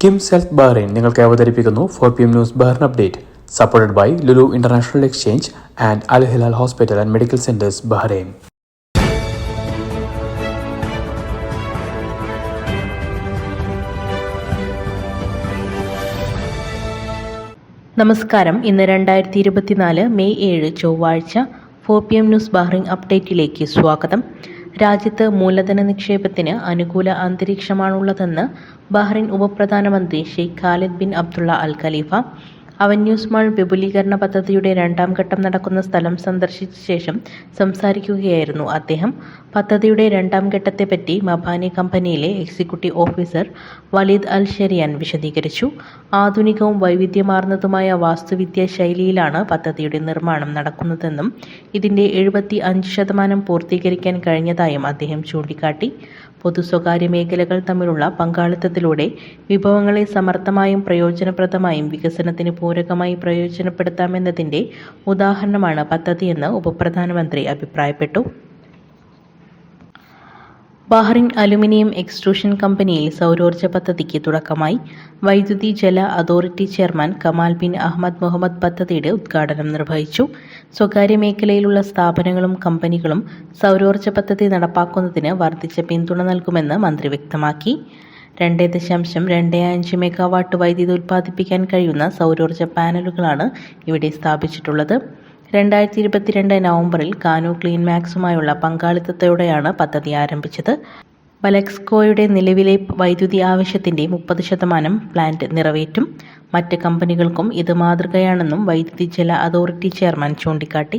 KIMS self Bahrain നിങ്ങൾക്ക് അവതരിപ്പിക്കുന്നു four P M news Bahrain update supported by Lulu International Exchange and Al Hilal Hospital and Medical Centres Bahrain നമസ്കാരം. ഇന്ന് രണ്ടായിരത്തി ഇരുപത്തിനാല് May ഏഴ് ചൊവ്വാഴ്ച four P M news Bahrain അപ്ഡേറ്റിലേക്ക് സ്വാഗതം. രാജ്യത്ത് മൂലധന നിക്ഷേപത്തിന് അനുകൂല അന്തരീക്ഷമാണുള്ളതെന്ന് ബഹ്റിൻ ഉപപ്രധാനമന്ത്രി Sheikh Khalid bin Abdullah Al Khalifa Avenues Mall വിപുലീകരണ പദ്ധതിയുടെ രണ്ടാം ഘട്ടം നടക്കുന്ന സ്ഥലം സന്ദർശിച്ച ശേഷം സംസാരിക്കുകയായിരുന്നു അദ്ദേഹം. പദ്ധതിയുടെ രണ്ടാം ഘട്ടത്തെപ്പറ്റി മബാനി കമ്പനിയിലെ executive officer Waleed Al Shariyan വിശദീകരിച്ചു. ആധുനികവും വൈവിധ്യമാർന്നതുമായ വാസ്തുവിദ്യാ ശൈലിയിലാണ് പദ്ധതിയുടെ നിർമ്മാണം നടക്കുന്നതെന്നും ഇതിന്റെ എഴുപത്തി അഞ്ച് ശതമാനം പൂർത്തീകരിക്കാൻ കഴിഞ്ഞതായും അദ്ദേഹം ചൂണ്ടിക്കാട്ടി. പൊതു സ്വകാര്യ മേഖലകൾ തമ്മിലുള്ള പങ്കാളിത്തത്തിലൂടെ വിഭവങ്ങളെ സമർത്ഥമായും പ്രയോജനപ്രദമായും വികസനത്തിന് പൂരകമായി പ്രയോജനപ്പെടുത്താമെന്നതിന്റെ ഉദാഹരണമാണ് പദ്ധതിയെന്ന് ഉപപ്രധാനമന്ത്രി അഭിപ്രായപ്പെട്ടു ബഹ്റിൻ അലുമിനിയം എക്സ്ട്രൂഷൻ കമ്പനിയിൽ സൗരോർജ പദ്ധതിക്ക് തുടക്കമായി വൈദ്യുതി ജല authority chairman Kamal bin Ahmed Mohammed പദ്ധതിയുടെ ഉദ്ഘാടനം നിർവഹിച്ചു. സ്വകാര്യ മേഖലയിലുള്ള സ്ഥാപനങ്ങളും കമ്പനികളും സൗരോർജ പദ്ധതി നടപ്പാക്കുന്നതിന് വർദ്ധിച്ച പിന്തുണ നൽകുമെന്ന് മന്ത്രി വ്യക്തമാക്കി. രണ്ട് ദശാംശം രണ്ട് അഞ്ച് മെഗാവാട്ട് വൈദ്യുതി ഉൽപ്പാദിപ്പിക്കാൻ കഴിയുന്ന സൗരോർജ പാനലുകളാണ് ഇവിടെ സ്ഥാപിച്ചിട്ടുള്ളത്. രണ്ടായിരത്തി ഇരുപത്തിരണ്ട് നവംബറിൽ കാനു ക്ലീൻ മാക്സുമായുള്ള പങ്കാളിത്തത്തോടെയാണ് പദ്ധതി ആരംഭിച്ചത്. ബലക്സ്കോയുടെ നിലവിലെ വൈദ്യുതി ആവശ്യത്തിന്റെ മുപ്പത് ശതമാനം പ്ലാന്റ് നിറവേറ്റും. മറ്റ് കമ്പനികൾക്കും ഇത് മാതൃകയാണെന്നും വൈദ്യുതി ജല അതോറിറ്റി ചെയർമാൻ ചൂണ്ടിക്കാട്ടി.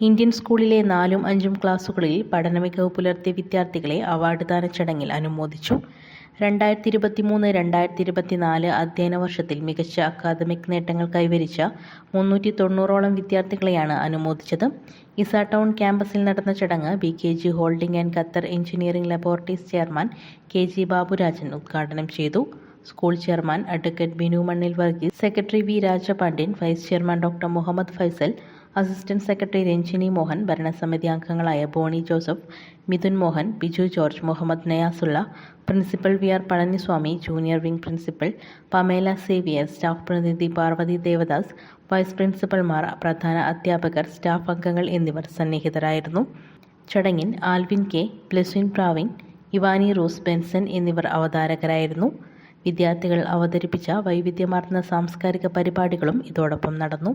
ഇന്ത്യൻ സ്കൂളിലെ നാലും അഞ്ചും ക്ലാസുകളിൽ പഠന മികവ് പുലർത്തിയ വിദ്യാർത്ഥികളെ അവാർഡ് ദാന ചടങ്ങിൽ അനുമോദിച്ചു. രണ്ടായിരത്തി ഇരുപത്തി മൂന്ന് രണ്ടായിരത്തി ഇരുപത്തിനാല് അധ്യയന വർഷത്തിൽ മികച്ച അക്കാദമിക് നേട്ടങ്ങൾ കൈവരിച്ച മുന്നൂറ്റി തൊണ്ണൂറോളം വിദ്യാർത്ഥികളെയാണ് അനുമോദിച്ചത്. ഇസ ടൗൺ ക്യാമ്പസിൽ നടന്ന ചടങ്ങ് B K G holding and Qatar engineering laboratories chairman K G Baburajan ഉദ്ഘാടനം ചെയ്തു. School chairman advocate Binu Mannil Varghese secretary V Rajapandian vice chairman doctor Mohammed Faisal assistant secretary Ranjini Mohan ഭരണസമിതി അംഗങ്ങളായ Boney Joseph Mithun Mohan Biju George Mohammed Niyasulla principal V R Palaniswamy junior wing principal Pamela Xavier staff പ്രതിനിധി Parvathi Devdas vice പ്രിൻസിപ്പൽമാർ പ്രധാന അധ്യാപകർ staff അംഗങ്ങൾ എന്നിവർ സന്നിഹിതരായിരുന്നു. ചടങ്ങിൽ Alvin K പ്ലസ്വിൻ പ്രാവിൻ ഇവാനി റോസ് ബെൻസൺ എന്നിവർ അവതാരകരായിരുന്നു. വിദ്യാർത്ഥികൾ അവതരിപ്പിച്ച വൈവിധ്യമാർന്ന സാംസ്കാരിക പരിപാടികളും ഇതോടൊപ്പം നടന്നു.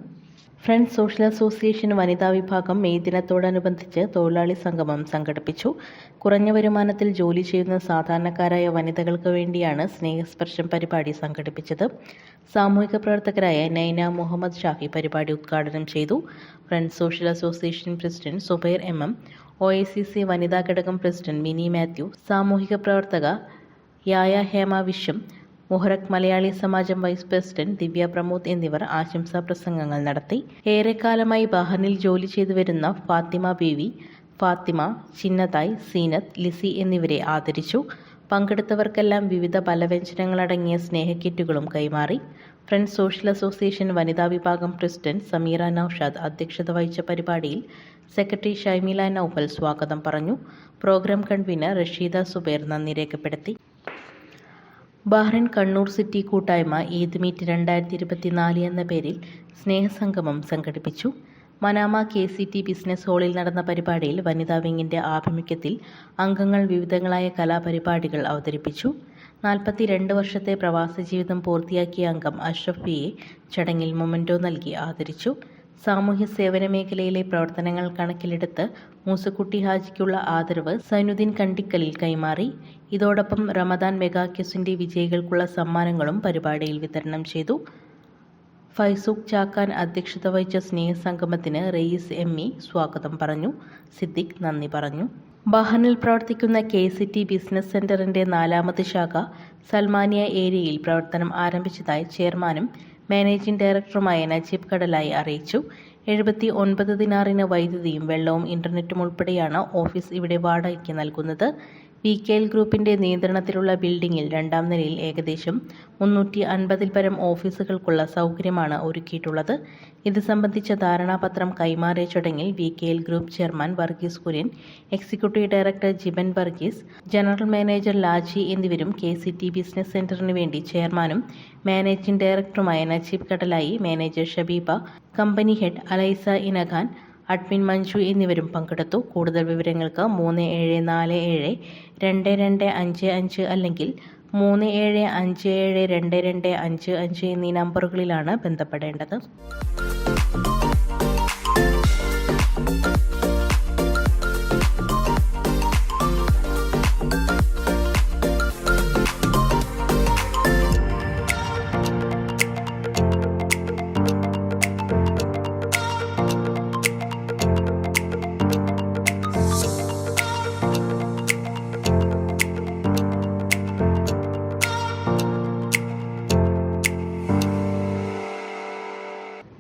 ഫ്രണ്ട്സ് സോഷ്യൽ അസോസിയേഷൻ വനിതാ വിഭാഗം മെയ് ദിനത്തോടനുബന്ധിച്ച് തൊഴിലാളി സംഗമം സംഘടിപ്പിച്ചു. കുറഞ്ഞ വരുമാനത്തിൽ ജോലി ചെയ്യുന്ന സാധാരണക്കാരായ വനിതകൾക്ക് വേണ്ടിയാണ് സ്നേഹസ്പർശം പരിപാടി സംഘടിപ്പിച്ചത്. സാമൂഹിക പ്രവർത്തകരായ നൈന മുഹമ്മദ് ഷാഹി പരിപാടി ഉദ്ഘാടനം ചെയ്തു. Friends social association president Subair M M O I C C വനിതാ ഘടകം പ്രസിഡന്റ് മിനി മാത്യു സാമൂഹിക പ്രവർത്തക യായ Hema Vishwam Muharraq Malayali Samajam vice president Divya Pramod എന്നിവർ ആശംസാ പ്രസംഗങ്ങൾ നടത്തി. ഏറെക്കാലമായി ബഹറിനിൽ ജോലി ചെയ്തു വരുന്ന ഫാത്തിമ ബീവി ഫാത്തിമ ചിന്നതായ് സീനത്ത് ലിസി എന്നിവരെ ആദരിച്ചു. പങ്കെടുത്തവർക്കെല്ലാം വിവിധ പലവ്യഞ്ജനങ്ങളടങ്ങിയ സ്നേഹക്കിറ്റുകളും കൈമാറി. ഫ്രണ്ട്സ് സോഷ്യൽ അസോസിയേഷൻ വനിതാ വിഭാഗം പ്രസിഡന്റ് സമീറ നൌഷാദ് അധ്യക്ഷത വഹിച്ച പരിപാടിയിൽ സെക്രട്ടറി ഷൈമില നൌഫൽ സ്വാഗതം പറഞ്ഞു. പ്രോഗ്രാം കൺവീനർ റഷീദ സുബൈർ നന്ദി രേഖപ്പെടുത്തി. ബഹ്റിൻ കണ്ണൂർ സിറ്റി കൂട്ടായ്മ ഈദ് മീറ്റ് രണ്ടായിരത്തി ഇരുപത്തിനാല് എന്ന പേരിൽ സ്നേഹസംഗമം സംഘടിപ്പിച്ചു. Manama K C T business ഹാളിൽ നടന്ന പരിപാടിയിൽ വനിതാ വിങ്ങിന്റെ ആഭിമുഖ്യത്തിൽ അംഗങ്ങൾ വിവിധങ്ങളായ കലാപരിപാടികൾ അവതരിപ്പിച്ചു. നാൽപ്പത്തി രണ്ട് വർഷത്തെ പ്രവാസ ജീവിതം പൂർത്തിയാക്കിയ അംഗം അഷ്റഫിയെ ചടങ്ങിൽ മൊമെന്റോ നൽകി ആദരിച്ചു. സാമൂഹ്യ സേവന മേഖലയിലെ പ്രവർത്തനങ്ങൾ കണക്കിലെടുത്ത് മൂസക്കുട്ടി ഹാജിക്കുള്ള ആദരവ് സൈനുദ്ദീൻ കണ്ടിക്കലിൽ കൈമാറി. ഇതോടൊപ്പം റമദാൻ മെഗാ ക്യൂസിന്റെ വിജയികൾക്കുള്ള സമ്മാനങ്ങളും പരിപാടിയിൽ വിതരണം ചെയ്തു. ഫൈസൂഖ് ചാക്കാൻ അധ്യക്ഷത വഹിച്ച സ്നേഹസംഗമത്തിന് റയീസ് എം ഇ സ്വാഗതം പറഞ്ഞു. സിദ്ദിഖ് നന്ദി പറഞ്ഞു. ബഹനിൽ പ്രവർത്തിക്കുന്ന കെ സി ടി ബിസിനസ് സെന്ററിന്റെ നാലാമത് ശാഖ സൽമാനിയ ഏരിയയിൽ പ്രവർത്തനം ആരംഭിച്ചതായി ചെയർമാനും മാനേജിംഗ് ഡയറക്ടറുമായ നജീബ് കടലായി അറിയിച്ചു. എഴുപത്തി ഒൻപത് ദിനാറിന് വൈദ്യുതിയും വെള്ളവും ഇന്റർനെറ്റും ഉൾപ്പെടെയാണ് ഓഫീസ് ഇവിടെ വാടകയ്ക്ക് നൽകുന്നത്. വി കെ എൽ ഗ്രൂപ്പിന്റെ നിയന്ത്രണത്തിലുള്ള ബിൽഡിംഗിൽ രണ്ടാം നിലയിൽ ഏകദേശം മുന്നൂറ്റി അൻപതിൽ പരം ഓഫീസുകൾക്കുള്ള സൗകര്യമാണ് ഒരുക്കിയിട്ടുള്ളത്. ഇത് സംബന്ധിച്ച ധാരണാപത്രം കൈമാറിയ ചടങ്ങിൽ V K L group chairman Varghese Kurian executive director Jiban Varghese general manager Laji എന്നിവരും കെ സി ടി ബിസിനസ് സെന്ററിന് വേണ്ടി ചെയർമാനും മാനേജിംഗ് ഡയറക്ടറുമായ Najeeb Kadalayi manager Shabeeba company head ELISA ഇനഖാൻ അഡ്മിൻ മഞ്ജു എന്നിവരും പങ്കെടുത്തു. കൂടുതൽ വിവരങ്ങൾക്ക് മൂന്ന് ഏഴ് നാല് ഏഴ് രണ്ട് രണ്ട് അഞ്ച് അഞ്ച് അല്ലെങ്കിൽ മൂന്ന് ഏഴ് അഞ്ച് ഏഴ് രണ്ട് രണ്ട് അഞ്ച് അഞ്ച് എന്നീ നമ്പറുകളിലാണ് ബന്ധപ്പെടേണ്ടത്.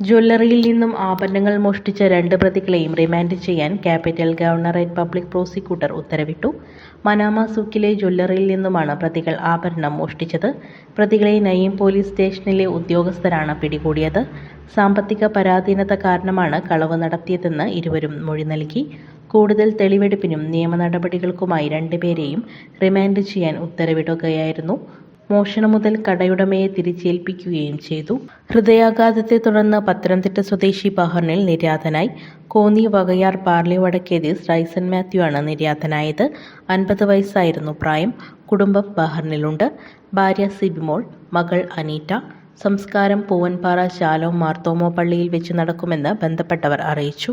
ജ്വല്ലറിയിൽ നിന്നും ആഭരണങ്ങൾ മോഷ്ടിച്ച രണ്ട് പ്രതികളെയും റിമാൻഡ് ചെയ്യാൻ ക്യാപിറ്റൽ ഗവർണറേറ്റ് പബ്ലിക് പ്രോസിക്യൂട്ടർ ഉത്തരവിട്ടു. മനാമ സൂക്കിലെ ജ്വല്ലറിയിൽ നിന്നുമാണ് പ്രതികൾ ആഭരണം മോഷ്ടിച്ചത്. പ്രതികളെ നയീം പോലീസ് സ്റ്റേഷനിലെ ഉദ്യോഗസ്ഥരാണ് പിടികൂടിയത്. സാമ്പത്തിക പരാധീനത കാരണമാണ് കളവ് നടത്തിയതെന്ന് ഇരുവരും മൊഴി നൽകി. കൂടുതൽ തെളിവെടുപ്പിനും നിയമ നടപടികൾക്കുമായി രണ്ടുപേരെയും റിമാൻഡ് ചെയ്യാൻ ഉത്തരവിടുകയായിരുന്നു. മോഷണം മുതൽ കടയുടമയെ തിരിച്ചേൽപ്പിക്കുകയും ചെയ്തു. ഹൃദയാഘാതത്തെ തുടർന്ന് പത്തനംതിട്ട സ്വദേശി ബഹറിനിൽ നിര്യാതനായി. കോന്നി വകയാർ പാർലി വടക്കേതീസ് റൈസൻ മാത്യു ആണ് നിര്യാതനായത്. അൻപത് വയസ്സായിരുന്നു പ്രായം. കുടുംബം ബഹറിനിലുണ്ട് ഭാര്യ സിബിമോൾ മകൾ അനീറ്റ. സംസ്കാരം പൂവൻപാറ ശാലോം മാർത്തോമോ പള്ളിയിൽ വെച്ച് നടക്കുമെന്ന് ബന്ധപ്പെട്ടവർ അറിയിച്ചു.